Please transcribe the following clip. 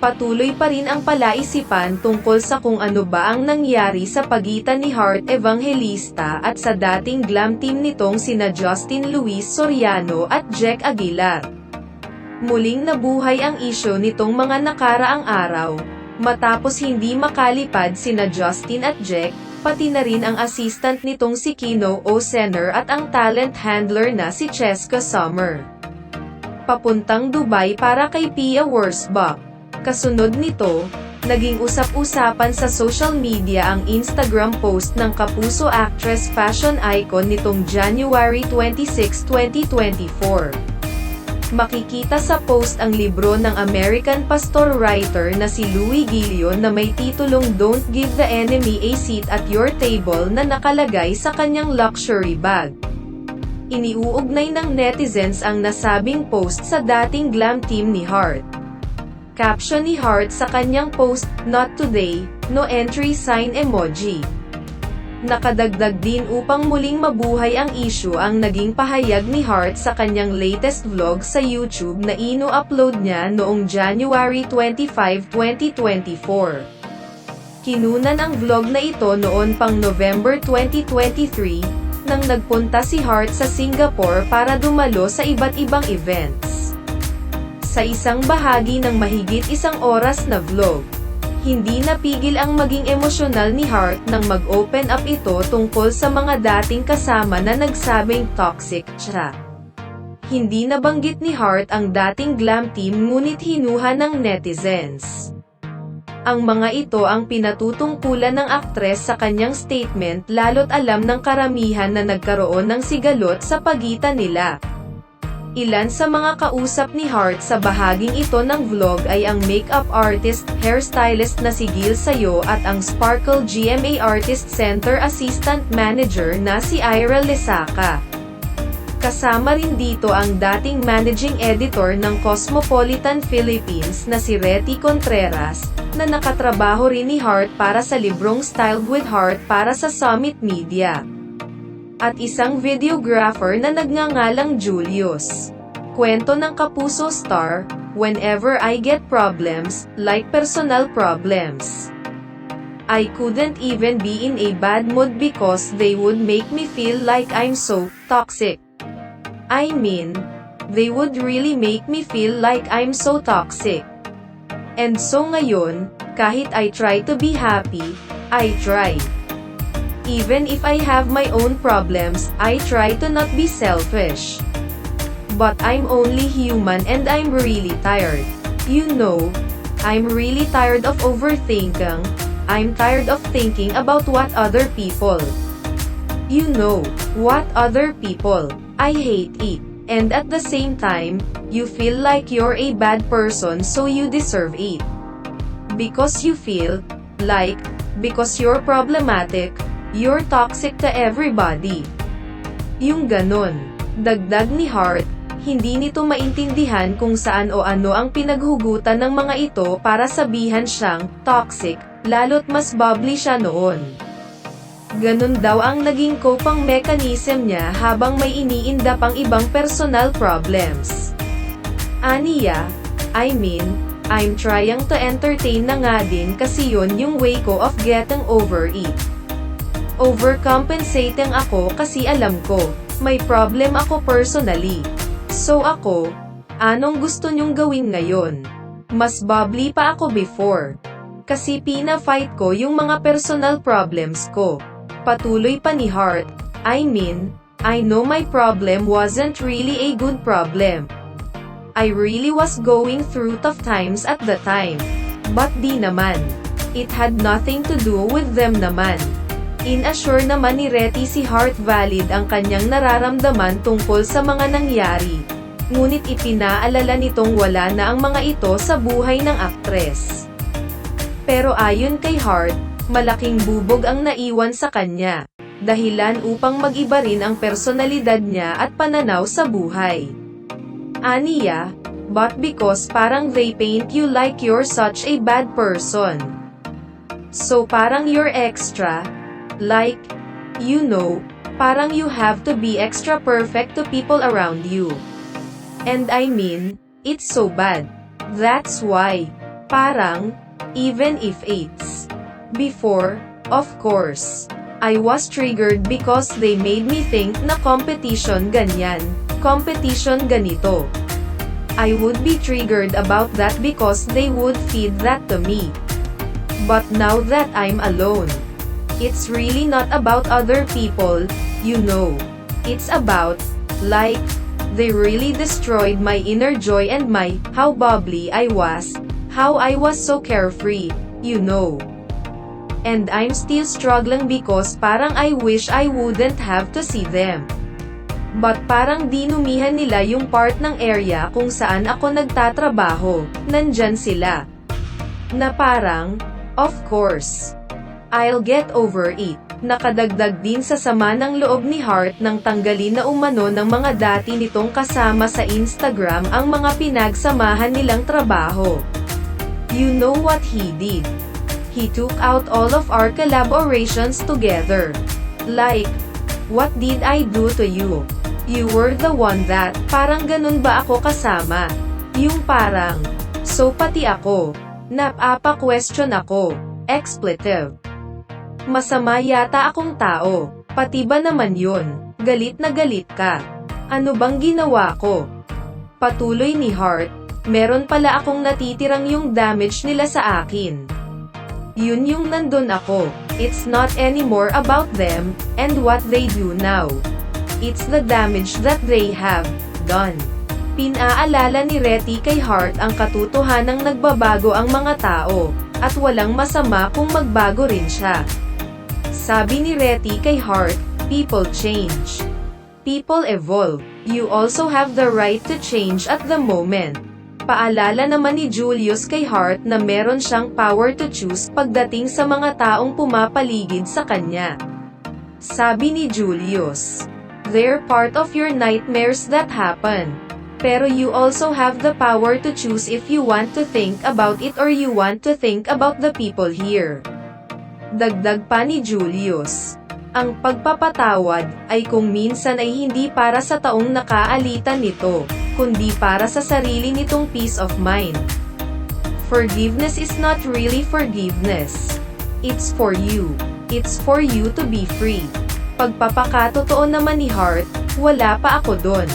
Patuloy pa rin ang palaisipan tungkol sa kung ano ba ang nangyari sa pagitan ni Heart Evangelista at sa dating glam team nitong sina Justin Luis Soriano at Jack Aguilar. Muling nabuhay ang isyo nitong mga nakaraang araw, matapos hindi makalipad sina Justin at Jack, pati na rin ang assistant nitong si Kino Osener at ang talent handler na si Cheska Summer. Papuntang Dubai para kay Pia Wurzbach. Kasunod nito, naging usap-usapan sa social media ang Instagram post ng kapuso actress fashion icon nitong January 26, 2024. Makikita sa post ang libro ng American pastor writer na si Louis Gillion na may titulong Don't Give the Enemy a Seat at Your Table na nakalagay sa kanyang luxury bag. Iniuugnay ng netizens ang nasabing post sa dating glam team ni Hart. Caption ni Hart sa kanyang post, Not today, no entry sign emoji. Nakadagdag din upang muling mabuhay ang issue ang naging pahayag ni Hart sa kanyang latest vlog sa YouTube na ino-upload niya noong January 25, 2024. Kinunan ang vlog na ito noon pang November 2023, nang nagpunta si Hart sa Singapore para dumalo sa iba't ibang events. Sa isang bahagi ng mahigit isang oras na vlog, hindi napigil ang maging emosyonal ni Hart nang mag-open up ito tungkol sa mga dating kasama na nagsabing toxic siya. Hindi nabanggit ni Hart ang dating glam team ngunit hinuha ng netizens. Ang mga ito ang pinatutungkulan ng aktres sa kanyang statement lalo't alam ng karamihan na nagkaroon ng sigalot sa pagitan nila. Ilan sa mga kausap ni Hart sa bahaging ito ng vlog ay ang makeup artist, hairstylist na si Gil Sayo at ang Sparkle GMA Artist Center Assistant Manager na si Ira Lesaka. Kasama rin dito ang dating managing editor ng Cosmopolitan Philippines na si Reti Contreras, na nakatrabaho rin ni Hart para sa librong Styled with Hart para sa Summit Media at isang videographer na nagngangalang Julius. Kwento ng Kapuso Star, Whenever I get problems, like personal problems. I couldn't even be in a bad mood because they would make me feel like I'm so toxic. I mean, they would really make me feel like I'm so toxic. And so ngayon, kahit I try to be happy, I try. Even if I have my own problems, I try to not be selfish. But I'm only human and I'm really tired. You know, I'm really tired of overthinking. I'm tired of thinking about what other people. You know, what other people. I hate it. And at the same time, you feel like you're a bad person so you deserve it. Because you feel, like, because you're problematic, You're toxic to everybody. Yung ganon. Dagdag ni Hart, hindi nito maintindihan kung saan o ano ang pinaghugutan ng mga ito para sabihan siyang toxic, lalo't mas bubbly siya noon. Ganon daw ang naging coping mechanism niya habang may iniinda pang ibang personal problems. Aniya, I mean, I'm trying to entertain na nga din kasi yun yung way ko of getting over it. Overcompensating ako kasi alam ko, may problem ako personally. So ako, anong gusto nyong gawin ngayon? Mas bubbly pa ako before. Kasi pina-fight ko yung mga personal problems ko. Patuloy pa ni Hart, I mean, I know my problem wasn't really a good problem. I really was going through tough times at the time. But di naman. It had nothing to do with them naman. In-assure naman ni Reti si Heart valid ang kanyang nararamdaman tungkol sa mga nangyari. Ngunit ipinaalala nitong wala na ang mga ito sa buhay ng aktres. Pero ayon kay Heart, malaking bubog ang naiwan sa kanya. Dahilan upang mag-iba rin ang personalidad niya at pananaw sa buhay. Aniya, but because parang they paint you like you're such a bad person. So parang you're extra, Like, you know, parang you have to be extra perfect to people around you. And I mean, it's so bad. That's why. Parang, even if it's. Before, of course. I was triggered because they made me think na competition ganyan, competition ganito. I would be triggered about that because they would feed that to me. But now that I'm alone, it's really not about other people, you know. It's about, like, they really destroyed my inner joy and my, how bubbly I was, how I was so carefree, you know. And I'm still struggling because parang I wish I wouldn't have to see them. But parang dinumihan nila yung part ng area kung saan ako nagtatrabaho, nandyan sila. Na parang, of course, I'll get over it. Nakadagdag din sa sama ng loob ni Hart nang tanggalin na umano ng mga dati nitong kasama sa Instagram ang mga pinagsamahan nilang trabaho. You know what he did? He took out all of our collaborations together. Like, what did I do to you? You were the one that, parang ganun ba ako kasama? Yung parang, so pati ako. Napapa-question ako. Expletive. Masama yata akong tao. Pati ba naman yun? Galit na galit ka. Ano bang ginawa ko? Patuloy ni Hart, meron pala akong natitirang yung damage nila sa akin. Yun yung nandun ako. It's not anymore about them, and what they do now. It's the damage that they have done. Pinaalala ni Retty kay Hart ang katotohanang nagbabago ang mga tao, at walang masama kung magbago rin siya. Sabi ni Retty kay Hart, people change. People evolve. You also have the right to change at the moment. Paalala naman ni Julius kay Hart na meron siyang power to choose pagdating sa mga taong pumapaligid sa kanya. Sabi ni Julius, They're part of your nightmares that happen. Pero you also have the power to choose if you want to think about it or you want to think about the people here. Dagdag pa ni Julius. Ang pagpapatawad ay kung minsan ay hindi para sa taong nakaalitan nito, kundi para sa sarili nitong peace of mind. Forgiveness is not really forgiveness. It's for you. It's for you to be free. Pagpapakatotoo naman ni Hart, wala pa ako doon.